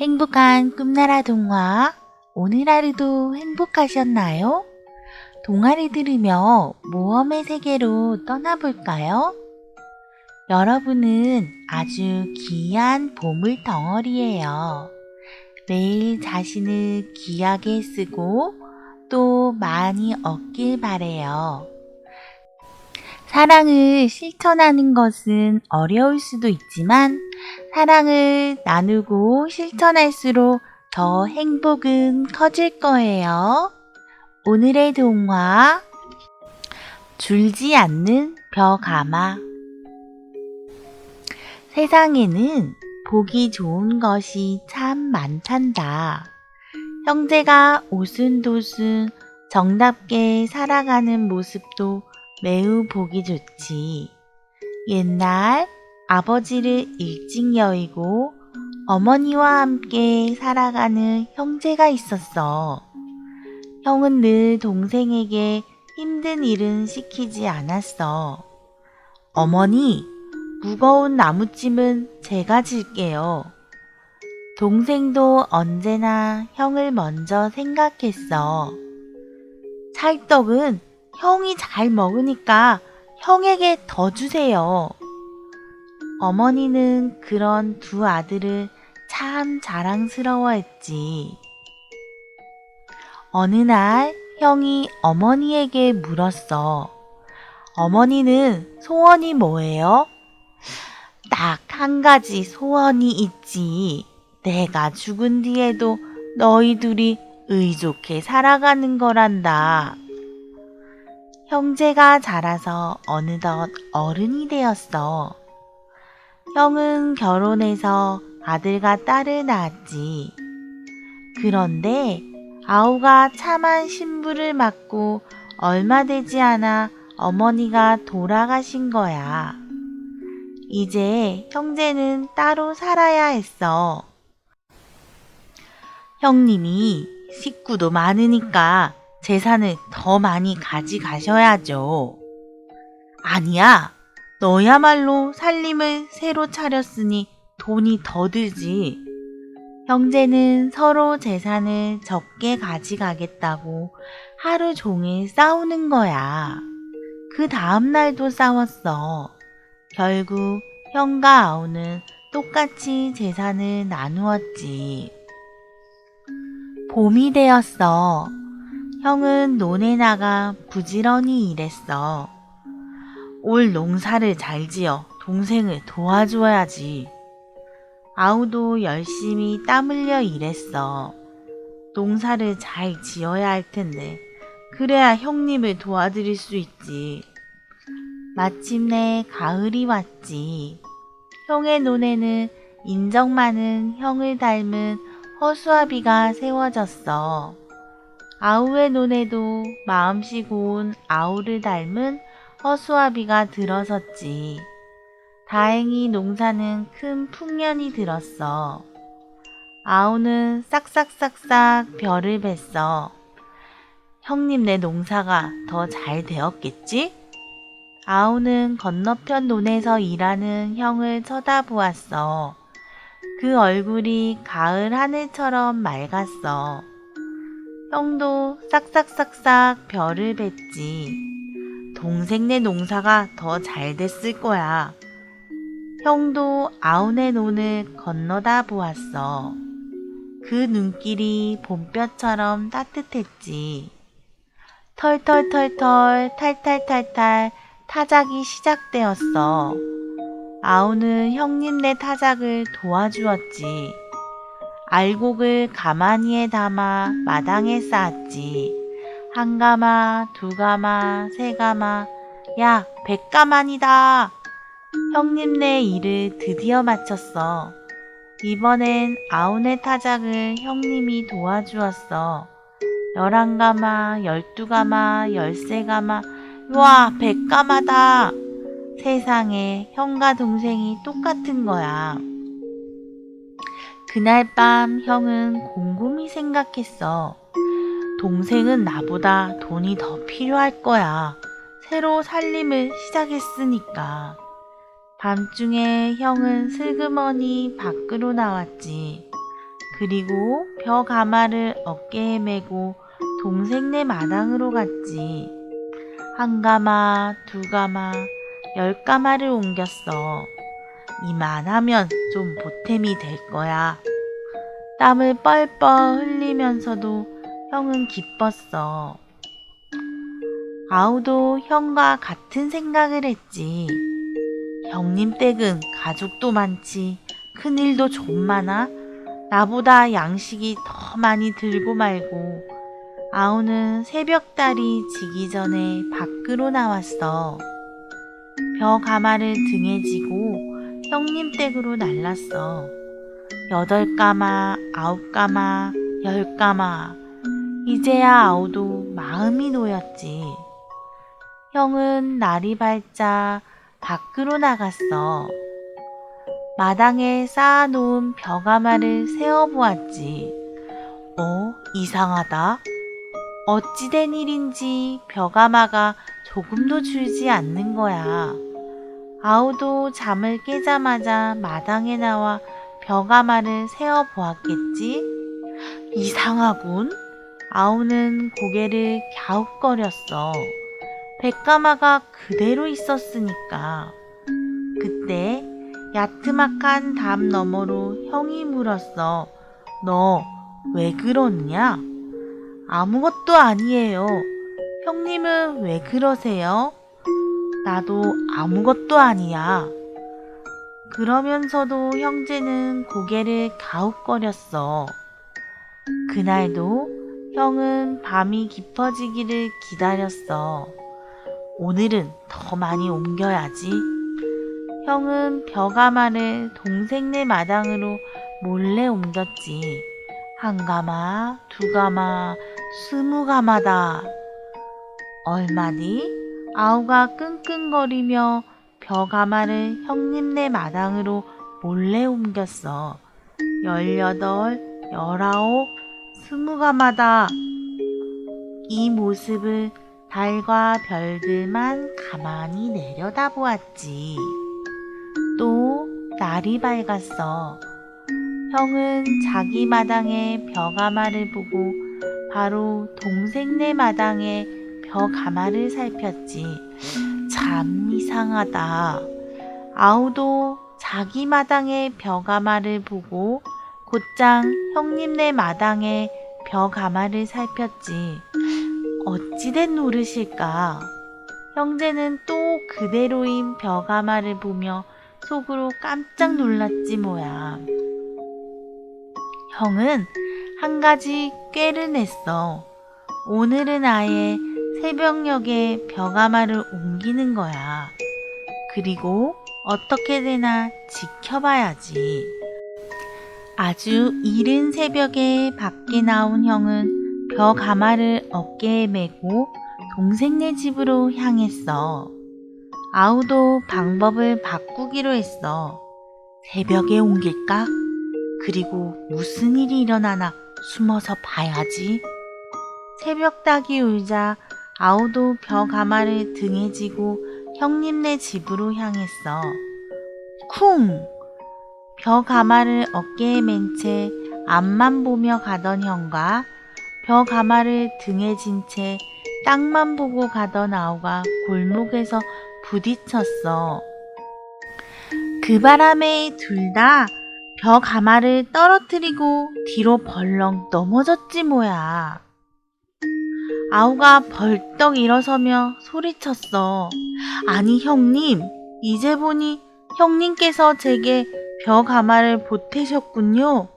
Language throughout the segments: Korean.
행복한 꿈나라 동화. 오늘 하루도 행복하셨나요? 동화를 들으며 모험의 세계로 떠나볼까요? 여러분은 아주 귀한 보물 덩어리예요. 매일 자신을 귀하게 쓰고 또 많이 얻길 바래요. 사랑을 실천하는 것은 어려울 수도 있지만 사랑을 나누고 실천할수록 더 행복은 커질 거예요. 오늘의 동화 줄지 않는 벼가마 세상에는 보기 좋은 것이 참 많단다. 형제가 오순도순 정답게 살아가는 모습도 매우 보기 좋지. 옛날 아버지를 일찍 여의고 어머니와 함께 살아가는 형제가 있었어. 형은 늘 동생에게 힘든 일은 시키지 않았어. 어머니, 무거운 나무찜은 제가 질게요. 동생도 언제나 형을 먼저 생각했어. 찰떡은 형이 잘 먹으니까 형에게 더 주세요. 어머니는 그런 두 아들을 참 자랑스러워했지. 어느 날 형이 어머니에게 물었어. 어머니는 소원이 뭐예요? 딱 한 가지 소원이 있지. 내가 죽은 뒤에도 너희 둘이 의좋게 살아가는 거란다. 형제가 자라서 어느덧 어른이 되었어. 형은 결혼해서 아들과 딸을 낳았지. 그런데 아우가 참한 신부를 맞고 얼마 되지 않아 어머니가 돌아가신 거야. 이제 형제는 따로 살아야 했어. 형님이 식구도 많으니까 재산을 더 많이 가져가셔야죠. 아니야. 너야말로 살림을 새로 차렸으니 돈이 더 들지. 형제는 서로 재산을 적게 가져가겠다고 하루 종일 싸우는 거야. 그 다음날도 싸웠어. 결국 형과 아우는 똑같이 재산을 나누었지. 봄이 되었어. 형은 논에 나가 부지런히 일했어. 올 농사를 잘 지어 동생을 도와줘야지. 아우도 열심히 땀 흘려 일했어. 농사를 잘 지어야 할 텐데, 그래야 형님을 도와드릴 수 있지. 마침내 가을이 왔지. 형의 논에는 인정 많은 형을 닮은 허수아비가 세워졌어. 아우의 논에도 마음씨 고운 아우를 닮은 허수아비가 들어섰지. 다행히 농사는 큰 풍년이 들었어. 아우는 싹싹싹싹 별을 뱄어. 형님 내 농사가 더 잘 되었겠지? 아우는 건너편 논에서 일하는 형을 쳐다보았어. 그 얼굴이 가을 하늘처럼 맑았어. 형도 싹싹싹싹 별을 뱄지. 동생네 농사가 더 잘 됐을 거야. 형도 아우네 논을 건너다 보았어. 그 눈길이 봄볕처럼 따뜻했지. 털털털털 탈탈탈탈 타작이 시작되었어. 아우는 형님네 타작을 도와주었지. 알곡을 가마니에 담아 마당에 쌓았지. 한 가마, 두 가마, 세 가마, 야, 백 가만이다. 형님네 일을 드디어 마쳤어. 이번엔 아우네 타작을 형님이 도와주었어. 열한 가마, 열두 가마, 열세 가마, 와, 백 가마다. 세상에 형과 동생이 똑같은 거야. 그날 밤 형은 곰곰이 생각했어. 동생은 나보다 돈이 더 필요할 거야. 새로 살림을 시작했으니까. 밤중에 형은 슬그머니 밖으로 나왔지. 그리고 벼 가마를 어깨에 메고 동생네 마당으로 갔지. 한 가마, 두 가마, 열 가마를 옮겼어. 이만하면 좀 보탬이 될 거야. 땀을 뻘뻘 흘리면서도 형은 기뻤어. 아우도 형과 같은 생각을 했지. 형님 댁은 가족도 많지, 큰일도 좀 많아. 나보다 양식이 더 많이 들고 말고, 아우는 새벽달이 지기 전에 밖으로 나왔어. 벼 가마를 등에 지고 형님 댁으로 날랐어. 여덟 가마, 아홉 가마, 열 가마. 이제야 아우도 마음이 놓였지. 형은 날이 밝자 밖으로 나갔어. 마당에 쌓아놓은 벼가마를 세어보았지. 어, 이상하다. 어찌된 일인지 벼가마가 조금도 줄지 않는 거야. 아우도 잠을 깨자마자 마당에 나와 벼가마를 세어보았겠지? 이상하군. 아우는 고개를 갸웃거렸어. 백가마가 그대로 있었으니까. 그때 야트막한 담 너머로 형이 물었어. 너 왜 그러느냐? 아무것도 아니에요. 형님은 왜 그러세요? 나도 아무것도 아니야. 그러면서도 형제는 고개를 가웃거렸어. 그날도 형은 밤이 깊어지기를 기다렸어. 오늘은 더 많이 옮겨야지. 형은 벼가마를 동생네 마당으로 몰래 옮겼지. 한 가마, 두 가마, 스무 가마다. 얼마 뒤 아우가 끙끙거리며 벼가마를 형님네 마당으로 몰래 옮겼어. 열여덟, 열아홉, 스무 가마다. 이 모습을 달과 별들만 가만히 내려다보았지. 또 날이 밝았어. 형은 자기 마당에 벼가마를 보고 바로 동생네 마당에 벼가마를 살폈지. 참 이상하다. 아우도 자기 마당에 벼가마를 보고 곧장 형님네 마당에 벼 가마를 살폈지. 어찌된 노릇일까? 형제는 또 그대로인 벼 가마를 보며 속으로 깜짝 놀랐지 뭐야. 형은 한 가지 꾀를 냈어. 오늘은 아예 새벽녘에 벼가마를 옮기는 거야. 그리고 어떻게 되나 지켜봐야지. 아주 이른 새벽에 밖에 나온 형은 벼 가마를 어깨에 메고 동생네 집으로 향했어. 아우도 방법을 바꾸기로 했어. 새벽에 옮길까? 그리고 무슨 일이 일어나나 숨어서 봐야지. 새벽 닭이 울자 아우도 벼 가마를 등에 지고 형님네 집으로 향했어. 쿵! 벼 가마를 어깨에 맨 채 앞만 보며 가던 형과 벼 가마를 등에 진 채 땅만 보고 가던 아우가 골목에서 부딪혔어. 그 바람에 둘 다 벼 가마를 떨어뜨리고 뒤로 벌렁 넘어졌지 뭐야. 아우가 벌떡 일어서며 소리쳤어. 아니 형님, 이제 보니 형님께서 제게 벼 가마를 보태셨군요.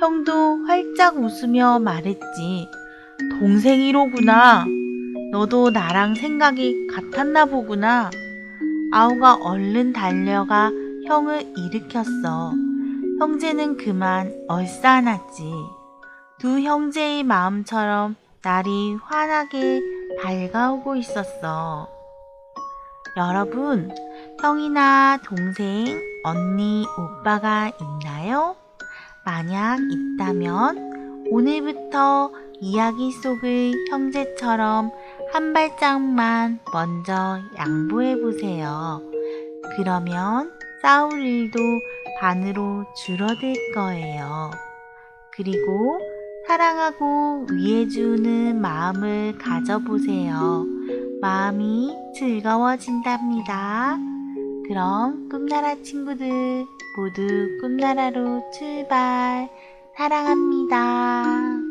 형도 활짝 웃으며 말했지. 동생이로구나. 너도 나랑 생각이 같았나 보구나. 아우가 얼른 달려가 형을 일으켰어. 형제는 그만 얼싸안았지. 두 형제의 마음처럼 날이 환하게 밝아오고 있었어. 여러분, 형이나 동생, 언니, 오빠가 있나요? 만약 있다면 오늘부터 이야기 속의 형제처럼 한 발짝만 먼저 양보해 보세요. 그러면 싸울 일도 반으로 줄어들 거예요. 그리고 사랑하고 위해주는 마음을 가져보세요. 마음이 즐거워진답니다. 그럼 꿈나라 친구들 모두 꿈나라로 출발. 사랑합니다.